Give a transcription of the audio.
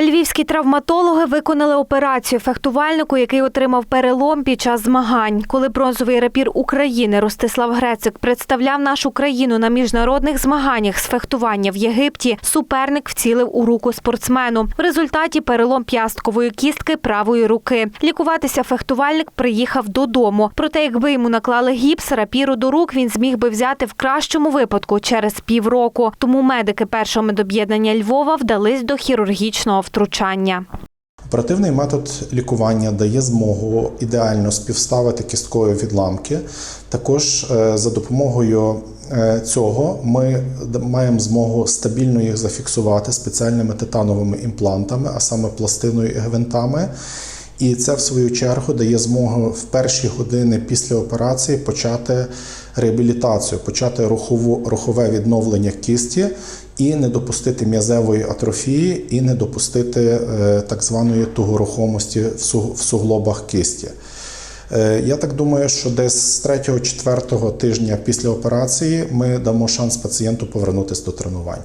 Львівські травматологи виконали операцію фехтувальнику, який отримав перелом під час змагань. Коли бронзовий рапір України Ростислав Грецик представляв нашу країну на міжнародних змаганнях з фехтування в Єгипті, суперник вцілив у руку спортсмену. В результаті перелом п'ясткової кістки правої руки. Лікуватися фехтувальник приїхав додому. Проте, якби йому наклали гіпс, рапіру до рук він зміг би взяти в кращому випадку через півроку. Тому медики першого медоб'єднання Львова вдались до хірургічного втручання. Оперативний метод лікування дає змогу ідеально співставити кісткові відламки. Також е, за допомогою е, цього ми маємо змогу стабільно їх зафіксувати спеціальними титановими імплантами, а саме пластиною і гвинтами. І це, в свою чергу, дає змогу в перші години після операції почати реабілітацію, почати рухову, рухове відновлення кісті і не допустити м'язевої атрофії, і не допустити е, так званої тугорухомості в су- в суглобах кісті. Е, Я так думаю, що десь з 3-4 тижня після операції ми дамо шанс пацієнту повернутися до тренувань.